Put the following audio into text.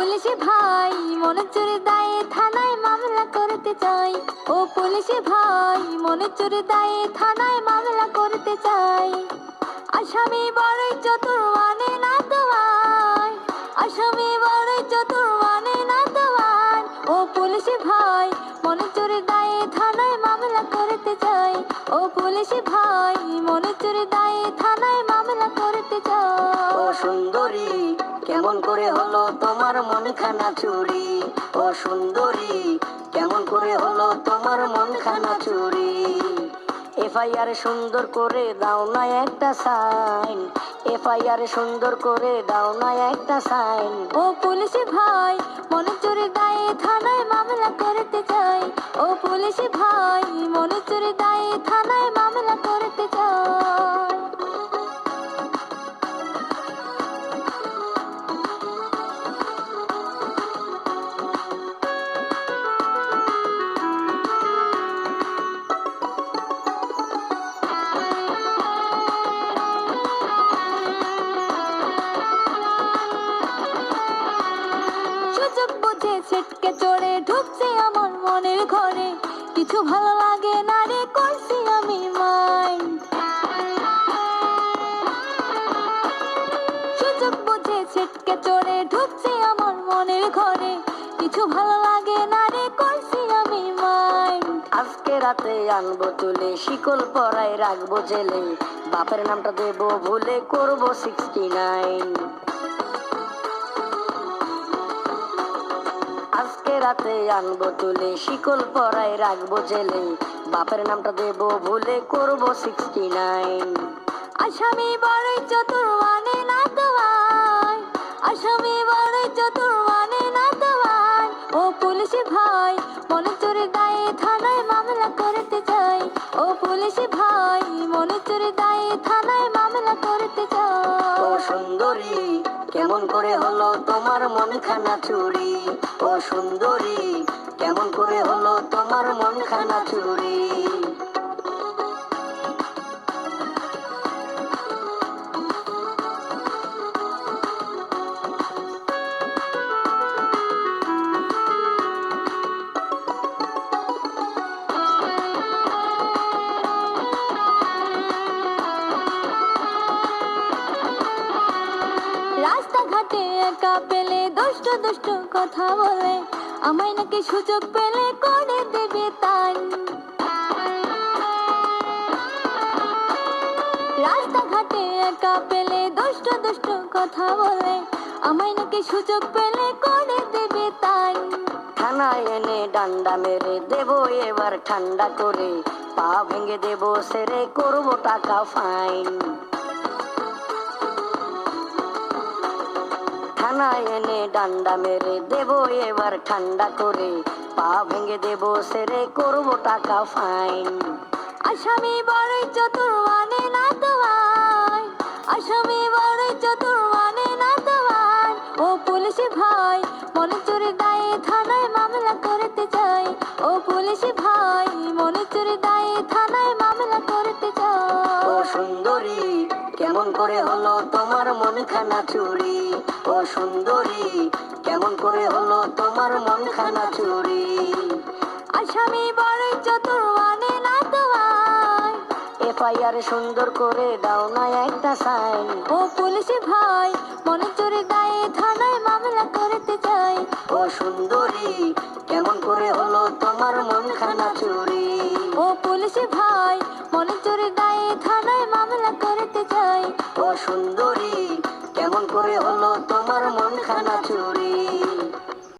ভাই মনে চুরি দায়ে থানায় মামলা করতে চাই। ও পুলিশে ভাই মনে চুরি দায়ে থানায় মামলা করতে চাই। আসামি বড়ই চতুর মানে না তোমায় আসামি বড়ই চতুর মানে না তোমায় ও পুলিশে ভাই মনে চুরি দায়ে থানায় মামলা করতে চাই। ও পুলিশে ভাই খানা চুরি, ও সুন্দরী, কেমন করে হলো তোমার মন খানা চুরি? এফআইআর সুন্দর করে দাও না একটা সাইন, এফআইআর সুন্দর করে দাও না একটা সাইন। ও পুলিশ ভাই মনে চুরি দায়ে ছিটকে চড়ে ঢুকছে আমার মনের ঘরে। কিছু ভালো লাগে না রে, করছি আমি মাইন্ড সুযোগ বুঝে ছিটকে চড়ে ঢুকছে আমার মনের ঘরে। কিছু ভালো লাগে না রে, করছি আমি মাইন্ড আজকে রাতে আনব তুলে শিকল পরায় রাখব জেলে। বাপের নামটা দেবো, ভুলে করব সিক্সটি নাইন রাতে আনব তুলে, শিকল পরায় রাখব জেলে। বাপের নামটা দেবো ভুলে করব সিক্সটি নাইন আসামি বড়ই চতুর মানে না তোমায় আসামি বড়ই চতুর মানে না তোমায় ও পুলিশে ভাই, মনে চুরি দায়ে থানায় মামলা করতে চাই ও পুলিশে ভাই, মনে চুরি দায়ে থানায় মামলা করতে ও চাই সুন্দরী কেমন করে হলো তোমার মন খানা চুরি? ও সুন্দরী, কেমন করে হলো তোমার মন খানা চুরি? রাস্তাঘাটে পেলে দুষ্ট দুষ্ট কথা বলে। আমায় নাকি সুযোগ পেলে করে দেবে তাই রাস্তাঘাটে একা পেলে দুষ্ট দুষ্ট কথা বলে। আমায় নাকি সুযোগ পেলে করে দেবে তাই থানায় এনে ডান্ডা মেরে দেবো, এবার ঠান্ডা করে পা ভেঙে দেবো, সেরে করব টাকা ফাইন। এনে ডান্ডা মেরে দেবো এবার ঠান্ডা করে। পা ভেঙে দেবো সেরে করব টাকা ফাইন। আসামি বড়ই চতুর মানে না তোমায় আসামি বড়ই চতুর মানে না তোমায় ও পুলিশে ভাই মনে চুরি দায়ে থানায় মামলা করতে চাই। ও পুলিশে ভাই মনে চুরি দায়ে থানায় মামলা করতে ও চাই সুন্দরী, কেমন করে হলো তোমার মন খানা চুরি? ও সুন্দরী, কেমন করে হলো তোমার মন খানা চুরি? আসামি বড় চতুর মানে না তোমায়, এফআইআর সুন্দর করে দাও না একটা সাইন। ও পুলিশ ভাই, মনে চুরি দায়ে